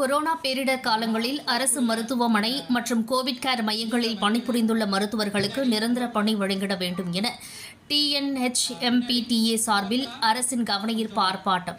Corona பேரிடர் காலங்களில் அரசு மருத்துவமனை மற்றும் கோவிட் கேர் மையங்களில் பணிபுரிந்துள்ள மருத்துவர்களுக்கு நிரந்தர பணி வழங்கிட வேண்டும் என டிஎன்ஹெச்எம்பிடிஏ சார்பில் அரசின் கவனஈர்ப்பு ஆர்ப்பாட்டம்.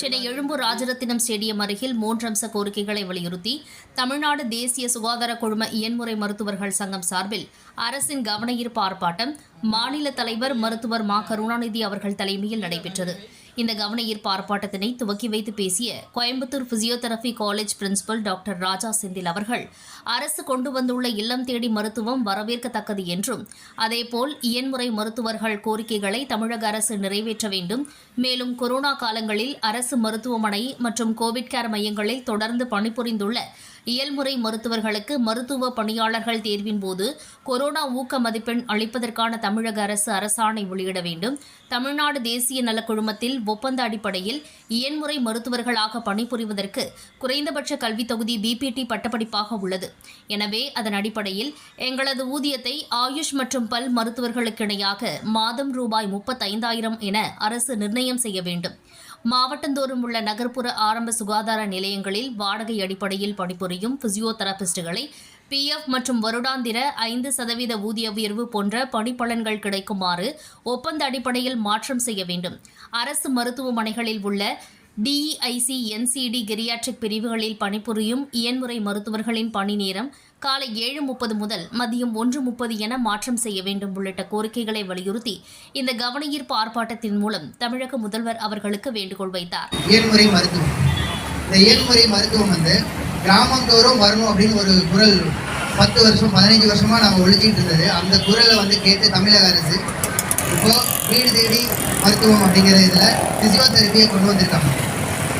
சென்னை எழும்பூர் ராஜரத்தினம் ஸ்டேடியம் அருகில் மூன்றம்ச கோரிக்கைகளை வலியுறுத்தி தமிழ்நாடு தேசிய சுகாதார குழும இயன்முறை மருத்துவர்கள் சங்கம் சார்பில் அரசின் கவனஈர்ப்பு ஆர்ப்பாட்டம் மாநில தலைவர் மருத்துவர் மா கருணாநிதி அவர்கள் தலைமையில் நடைபெற்றது. இந்த கவன ஈர்ப்பு ஆர்ப்பாட்டத்தினை துவக்கி வைத்து பேசிய Coimbatore physiotherapy college principal doctor Raja Senthil அவர்கள் அரசு கொண்டு வந்துள்ள இல்லம் தேடி மருத்துவம் வரவேற்கத்தக்கது என்றும் அதேபோல் இயன்முறை மருத்துவர்கள் கோரிக்கைகளை தமிழக அரசு நிறைவேற்ற வேண்டும். மேலும் கொரோனா காலங்களில் அரசு மருத்துவமனை மற்றும் கோவிட் கேர் மையங்களில் தொடர்ந்து பணிபுரிந்துள்ள இயல்முறை மருத்துவர்களுக்கு மருத்துவ பணியாளர்கள் தேர்வின் போது கொரோனா ஊக்க மதிப்பெண் அளிப்பதற்கான தமிழக அரசு அரசாணை வெளியிட வேண்டும். தமிழ்நாடு தேசிய நலக் குழுமத்தில் ஒப்பந்த அடிப்படையில் இயன்முறை மருத்துவர்களாக பணிபுரிவதற்கு குறைந்தபட்ச கல்வித் தொகுதி பிபிடி பட்டப்படிப்பாக உள்ளது. எனவே அதன் அடிப்படையில் எங்களது ஊதியத்தை ஆயுஷ் மற்றும் பல் மருத்துவர்களுக்கு இணையாக மாதம் ரூபாய் முப்பத்தைந்தாயிரம் என அரசு நிர்ணயம் செய்ய வேண்டும். மாவட்டந்தோறும் உள்ள நகர்ப்புற ஆரம்ப சுகாதார நிலையங்களில் வாடகை அடிப்படையில் பணிபுரியும் பிசியோதெரபிஸ்டுகளை பிஎஃப் மற்றும் வருடாந்திர ஐந்து சதவீத ஊதிய உயர்வு போன்ற பணிப்பலன்கள் கிடைக்குமாறு ஒப்பந்த அடிப்படையில் மாற்றம் செய்ய வேண்டும். அரசு மருத்துவமனைகளில் உள்ள டிஇஐசி என்சிடி கெரியாட்ரிக் பிரிவுகளில் பணிபுரியும் இயன்முறை மருத்துவர்களின் பணி நேரம் காலை ஏழு முப்பது முதல் மதியம் ஒன்று முப்பது என மாற்றம் செய்ய வேண்டும் உள்ளிட்ட கோரிக்கைகளை வலியுறுத்தி இந்த கவனஈர்ப்பு ஆர்ப்பாட்டத்தின் மூலம் தமிழக முதல்வர் அவர்களுக்கு வேண்டுகோள் வைத்தார். இயன்முறை மருத்துவம். இந்த இயன்முறை மருத்துவம் வந்து கிராமந்தோறும் வரணும் அப்படின்னு ஒரு குரல் பத்து வருஷம் பதினஞ்சு வருஷமா நம்ம ஒழிச்சிட்டு இருந்தது. அந்த குரலை வந்து கேட்டு தமிழக அரசு இப்போ வீடு தேடி மருத்துவம் அப்படிங்கிற இதில் பிசியோதெரப்பியை கொண்டு வந்திருக்காங்க.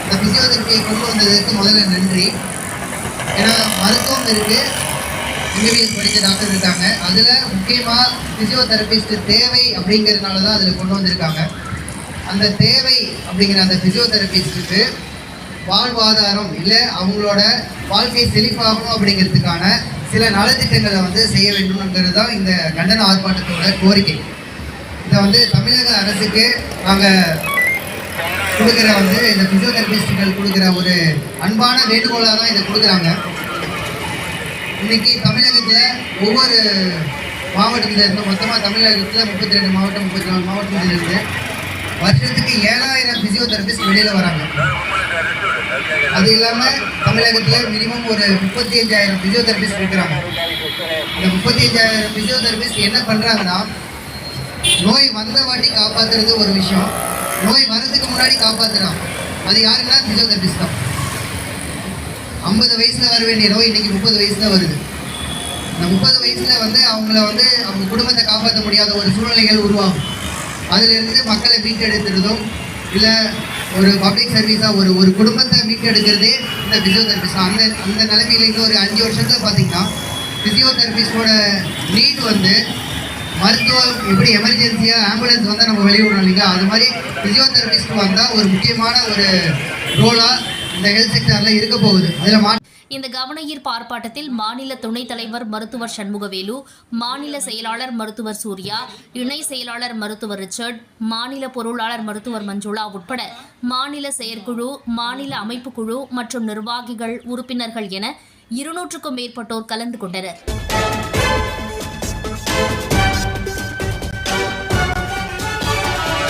இந்த பிசியோதெரப்பியை கொண்டு வந்ததுக்கு முதல்ல நன்றி. ஏன்னா மருத்துவம் இருக்கு. எம்பிபிஎஸ் படித்த டாக்டர் இருக்காங்க. அதில் முக்கியமாக ஃபிசியோதெரபிஸ்ட் தேவை அப்படிங்கிறதுனால தான் அதில் கொண்டு வந்திருக்காங்க. அந்த தேவை அப்படிங்கிற அந்த ஃபிசியோதெரபிஸ்ட்டுக்கு வாழ்வாதாரம் இல்லை அவங்களோட வாழ்க்கை செழிப்பாகணும் அப்படிங்கிறதுக்கான சில நலத்திட்டங்களை வந்து செய்ய வேண்டும்ங்கிறது தான் இந்த கண்டன ஆர்ப்பாட்டத்தோட கோரிக்கை. இதை வந்து தமிழக அரசுக்கு நாங்கள் கொடுக்குற வந்து இந்த பிசியோதெரபிஸ்டுகள் கொடுக்குற ஒரு அன்பான வேண்டுகோளாக தான் இதை கொடுக்குறாங்க. இன்னைக்கு தமிழகத்தில் ஒவ்வொரு மாவட்டத்தில் இருந்து மொத்தமாக தமிழகத்தில் முப்பத்தி ரெண்டு மாவட்டம் முப்பத்தி நாலு மாவட்டத்தில் இருந்து வருஷத்துக்கு ஏழாயிரம் பிசியோதெரபிஸ்ட் வெளியில் வராங்க. அது இல்லாமல் தமிழகத்தில் மினிமம் ஒரு முப்பத்தி அஞ்சாயிரம் பிசியோதெரபிஸ்ட் இருக்கிறாங்க. இந்த முப்பத்தி அஞ்சாயிரம் பிசியோதெரபிஸ்ட் என்ன பண்ணுறாங்கன்னா நோய் வந்த வாட்டி காப்பாற்றுறது ஒரு விஷயம். நோய் வர்றதுக்கு முன்னாடி காப்பாற்றுறான் அது யாருன்னா பிசியோதெரபிஸ்ட் தான். ஐம்பது வயசுல வர வேண்டிய நோய் இன்னைக்கு முப்பது வயசுல வருது. இந்த முப்பது வயசுல வந்து அவங்கள வந்து அவங்க குடும்பத்தை காப்பாற்ற முடியாத ஒரு சூழ்நிலைகள் உருவாகும். அதுல இருந்து மக்களை மீட்டெடுத்துறதும் இல்லை ஒரு பப்ளிக் சர்வீஸாக ஒரு ஒரு குடும்பத்தை மீட்டெடுக்கிறதே இந்த பிசியோதெரபிஸ்ட் அந்த அந்த நிலைமையில இன்னும் ஒரு அஞ்சு வருஷத்துல பார்த்தீங்கன்னா பிசியோதெரபிஸ்டோட நீட் வந்து மருத்துவம் எப்படி எமர்ஜென்சியாக ஆம்புலன்ஸ் வந்தால் நம்ம வெளியிடணும் இல்லைங்களா? அது மாதிரி பிசியோதெரபிஸ்ட் வந்தால் ஒரு முக்கியமான ஒரு ரோலாக இந்த ஹெல்த் செக்டரில் இருக்க போகுது. அதில் மா இந்த கவனஈர்ப்பு ஆர்ப்பாட்டத்தில் மாநில துணைத் தலைவர் மருத்துவர் சண்முகவேலு மாநில செயலாளர் மருத்துவர் சூர்யா இணை செயலாளர் மருத்துவர் ரிச்சர்ட் மாநில பொருளாளர் மருத்துவர் மஞ்சுளா உட்பட மாநில செயற்குழு மாநில அமைப்பு குழு மற்றும் நிர்வாகிகள் உறுப்பினர்கள் என இருநூற்றுக்கும் மேற்பட்டோர் கலந்து கொண்டனர்.